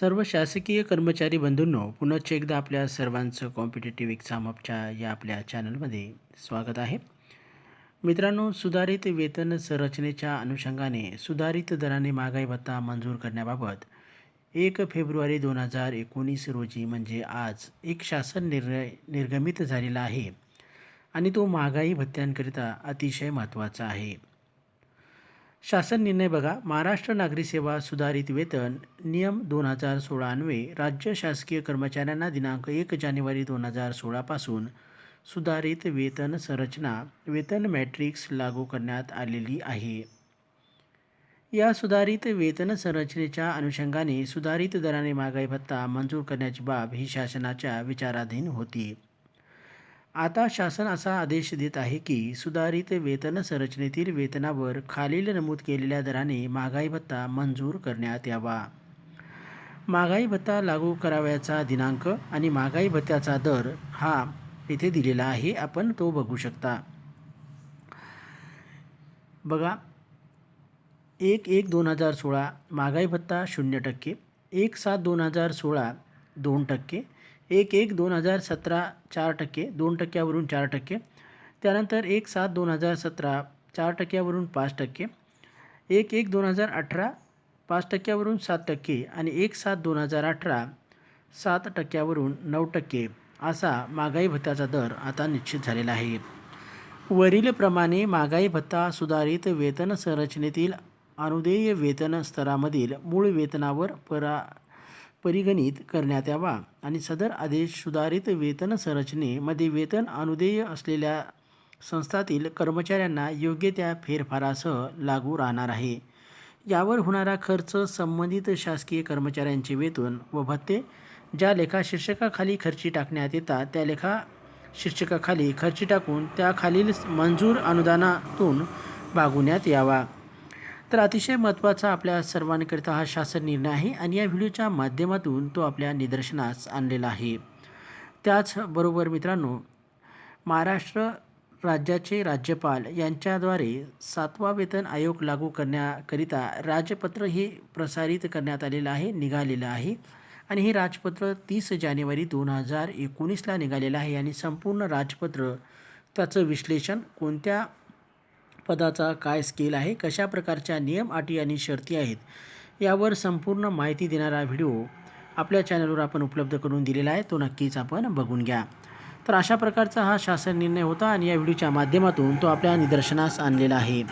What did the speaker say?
सर्व शासकीय कर्मचारी बंधूंनो पुनश्च एकदा आपल्या सर्वांचं कॉम्पिटेटिव्ह एक्झाम अपच्या या आपल्या चॅनलमध्ये स्वागत आहे. मित्रांनो सुधारित वेतन संरचनेच्या अनुषंगाने सुधारित दराने महागाई भत्ता मंजूर करण्याबाबत एक फेब्रुवारी दोन हजार एकोणीस रोजी म्हणजे आज एक शासन निर्णय निर्गमित झालेला आहे. आणि तो महागाई भत्त्यांकरिता अतिशय महत्त्वाचा आहे. शासन निर्णय बघा. महाराष्ट्र नागरी सेवा सुधारित वेतन नियम दोन हजार सोळा अन्वये राज्य शासकीय कर्मचाऱ्यांना दिनांक एक जानेवारी दोन हजार सोळापासून सुधारित वेतन संरचना वेतन मॅट्रिक्स लागू करण्यात आलेली आहे. या सुधारित वेतन संरचनेच्या अनुषंगाने सुधारित दराने महागाई भत्ता मंजूर करण्याची बाब ही शासनाच्या विचाराधीन होती. आता शासन असा आदेश देत आहे की सुधारित वेतन संरचनेतील वेतनावर खालील नमूद केलेल्या दराने महागाई भत्ता मंजूर करण्यात यावा. महागाई भत्ता लागू करावयाचा दिनांक आणि महागाई भत्त्याचा दर हा इथे दिलेला आहे. आपण तो बघू शकता. बघा एक एक दोन हजार सोळा महागाई भत्ता शून्य टक्के एक सात दोन हजार सोळा दोन टक्के एक एक दोन हजार सतरा चार टक्के दोन टक्क्यावरून चार टक्के. त्यानंतर एक सात दोन हजार सतरा चार टक्क्यावरून पाच टक्के. एक एक दोन हजार अठरा पाच टक्क्यावरून सात टक्के आणि एक सात दोन हजार अठरा सात टक्क्यावरून नऊ टक्के असा महागाई भत्त्याचा दर आता निश्चित झालेला आहे. वरीलप्रमाणे महागाई भत्ता सुधारित वेतन संरचनेतील अनुदेय वेतन स्तरामधील मूळ वेतनावर परा परिगणित करण्यात यावा आणि सदर आदेश सुधारित वेतन संरचनेमध्ये वेतन अनुदेय असलेल्या संस्थातील कर्मचाऱ्यांना योग्य त्या फेरफारासह लागू राहणार आहे. यावर होणारा खर्च संबंधित शासकीय कर्मचाऱ्यांचे वेतन व भत्ते ज्या लेखा शीर्षकाखाली खर्ची टाकण्यात येतात त्या लेखा शीर्षकाखाली खर्ची टाकून त्याखालील मंजूर अनुदानातून भागवण्यात यावा. तर अतिशय महत्त्वाचा आपल्या सर्वांकरिता हा शासन निर्णय आहे आणि या व्हिडिओच्या माध्यमातून तो आपल्या निदर्शनास आणलेला आहे. त्याचबरोबर मित्रांनो महाराष्ट्र राज्याचे राज्यपाल यांच्याद्वारे सातवा वेतन आयोग लागू करण्याकरिता राजपत्र हे प्रसारित करण्यात आलेलं आहे निघालेलं आहे. आणि हे राजपत्र तीस जानेवारी दोन हजार एकोणीसला निघालेलं आहे आणि संपूर्ण राजपत्र त्याचं विश्लेषण कोणत्या पदाचा काय स्केल आहे कशा प्रकारच्या नियम अटी आणि शर्ती आहेत यावर संपूर्ण माहिती देणारा व्हिडिओ आपल्या चॅनलवर आपण उपलब्ध करून दिलेला आहे तो नक्कीच आपण बघून घ्या. तर अशा प्रकारचा हा शासन निर्णय होता आणि या व्हिडिओच्या माध्यमातून तो आपल्या निदर्शनास आणलेला आहे.